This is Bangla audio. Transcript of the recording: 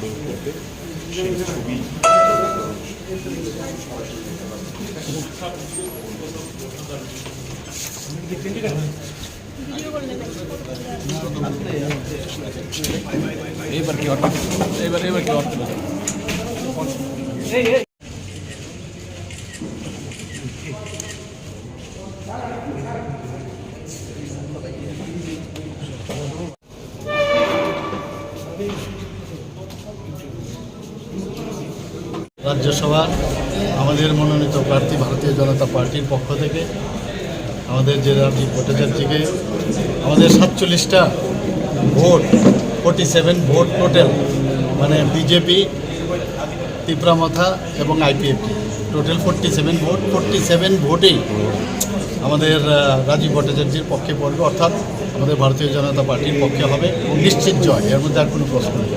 şey Çubi. Eber ki orta. Eber eber ki orta. Hey hey. Rajya Sabha আমাদের মনোনীত প্রার্থী ভারতীয় জনতা পার্টির পক্ষ থেকে আমাদের যে রাজীব ভট্টাচার্যকে আমাদের সাতচল্লিশটা vote forty seven vote total মানে বিজেপি তিপ্রামাথা এবং IPFT total forty seven vote forty seven ভোটেই আমাদের রাজীব ভট্টাচার্যের পক্ষে পড়বে, অর্থাৎ আমাদের ভারতীয় জনতা পার্টির পক্ষে হবে। নিশ্চিত জয়, এর মধ্যে আর কোনো প্রশ্ন নেই।